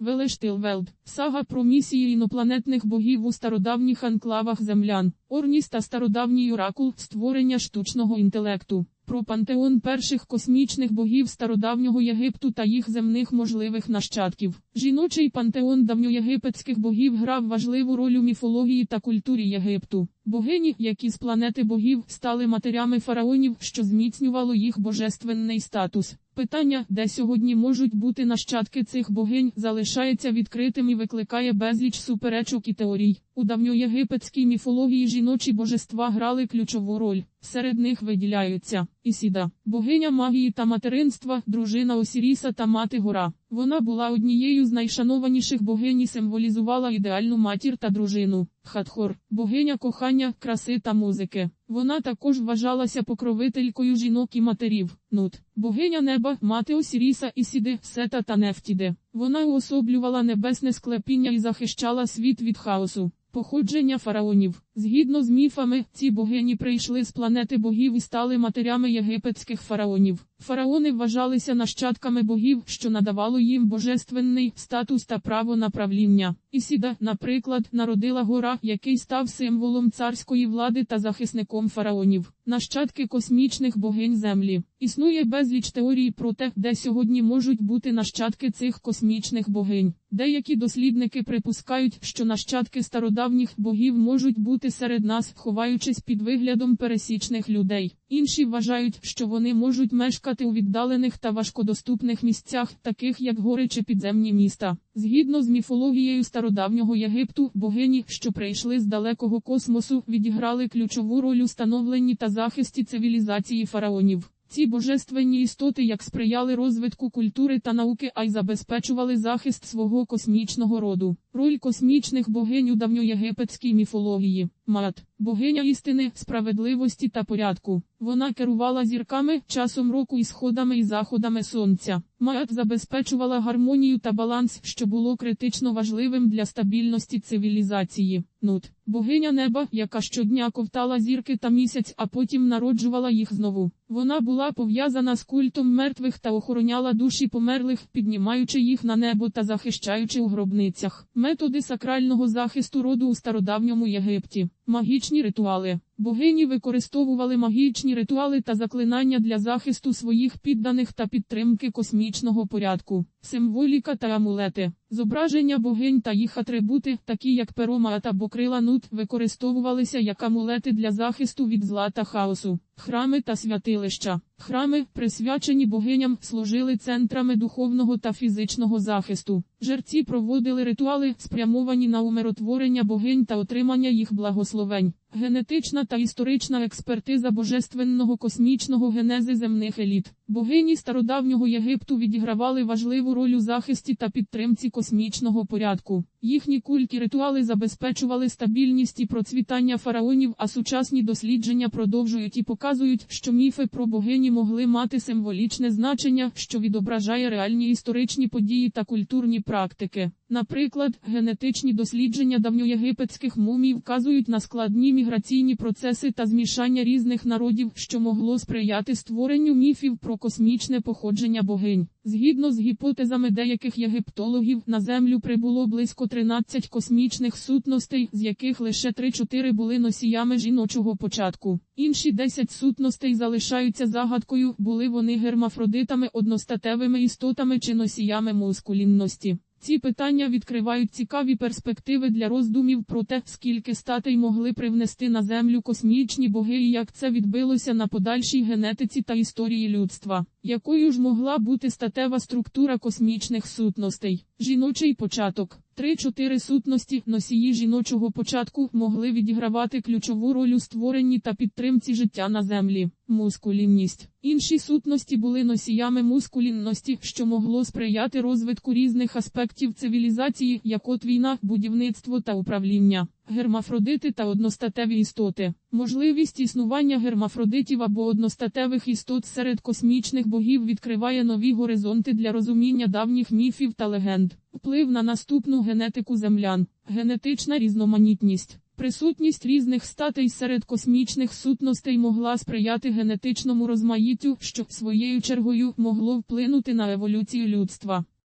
Велештилвелд. Сага про місії інопланетних богів у стародавніх анклавах землян. Орніс та стародавній оракул створення штучного інтелекту. Про пантеон перших космічних богів стародавнього Єгипту та їх земних можливих нащадків. Жіночий пантеон давньоєгипетських богів грав важливу роль у міфології та культурі Єгипту. Богині, які з планети богів стали матерями фараонів, що зміцнювало їх божественний статус. Питання, де сьогодні можуть бути нащадки цих богинь, залишається відкритим і викликає безліч суперечок і теорій. У давньоєгипетській міфології жіночі божества грали ключову роль. Серед них виділяються Ісіда, богиня магії та материнства, дружина Осіріса та мати гора. Вона була однією з найшанованіших богинь і символізувала ідеальну матір та дружину. Хатхор, богиня кохання, краси та музики. Вона також вважалася покровителькою жінок і матерів. Нут, богиня неба, мати Осіріса, і Сіди, Сета та Нефтіди. Вона уособлювала небесне склепіння і захищала світ від хаосу. Походження фараонів. Згідно з міфами, ці богині прийшли з планети богів і стали матерями єгипетських фараонів. Фараони вважалися нащадками богів, що надавало їм божественний статус та право на правління. Ісіда, наприклад, народила гора, який став символом царської влади та захисником фараонів. Нащадки космічних богинь землі. Існує безліч теорій про те, де сьогодні можуть бути нащадки цих космічних богинь. Деякі дослідники припускають, що нащадки стародавніх богів можуть бути серед нас, ховаючись під виглядом пересічних людей. Інші вважають, що вони можуть мешкати у віддалених та важкодоступних місцях, таких як гори чи підземні міста. Згідно з міфологією стародавнього Єгипту, богині, що прийшли з далекого космосу, відіграли ключову роль у становленні та захисті цивілізації фараонів. Ці божественні істоти як сприяли розвитку культури та науки, а й забезпечували захист свого космічного роду. Роль космічних богинь у давньоєгипетській міфології. Мат, богиня істини, справедливості та порядку. Вона керувала зірками, часом року і сходами і заходами сонця. Маат забезпечувала гармонію та баланс, що було критично важливим для стабільності цивілізації. Нут, богиня неба, яка щодня ковтала зірки та місяць, а потім народжувала їх знову. Вона була пов'язана з культом мертвих та охороняла душі померлих, піднімаючи їх на небо та захищаючи у гробницях. Методи сакрального захисту роду у стародавньому Єгипті. Магічні ритуали. Богині використовували магічні ритуали та заклинання для захисту своїх підданих та підтримки космічного порядку, символіка та амулети. Зображення богинь та їх атрибути, такі як перома та бокрила нут, використовувалися як амулети для захисту від зла та хаосу. Храми та святилища. Храми, присвячені богиням, служили центрами духовного та фізичного захисту. Жерці проводили ритуали, спрямовані на умиротворення богинь та отримання їх благословень. Генетична та історична експертиза божественного космічного генези земних еліт. Богині стародавнього Єгипту відігравали важливу роль у захисті та підтримці космічного порядку. Їхні культі ритуали забезпечували стабільність і процвітання фараонів, а сучасні дослідження продовжують і показують, що міфи про богині могли мати символічне значення, що відображає реальні історичні події та культурні практики. Наприклад, генетичні дослідження давньоєгипетських мумій вказують на складні міграційні процеси та змішання різних народів, що могло сприяти створенню міфів космічне походження богинь. Згідно з гіпотезами деяких єгиптологів, на землю прибуло близько 13 космічних сутностей, з яких лише 3-4 були носіями жіночого початку. Інші 10 сутностей залишаються загадкою, були вони гермафродитами, одностатевими істотами чи носіями мускулінності. Ці питання відкривають цікаві перспективи для роздумів про те, скільки статей могли привнести на землю космічні боги і як це відбилося на подальшій генетиці та історії людства. Якою ж могла бути статева структура космічних сутностей? Жіночий початок. Три-чотири сутності, носії жіночого початку, могли відігравати ключову роль у створенні та підтримці життя на землі. Мускулінність. Інші сутності були носіями мускулінності, що могло сприяти розвитку різних аспектів цивілізації, як от війна, будівництво та управління. Гермафродити та одностатеві істоти. Можливість існування гермафродитів або одностатевих істот серед космічних богів відкриває нові горизонти для розуміння давніх міфів та легенд. Вплив на наступну генетику землян, генетична різноманітність. Присутність різних статей серед космічних сутностей могла сприяти генетичному розмаїттю, що своєю чергою могло вплинути на еволюцію людства.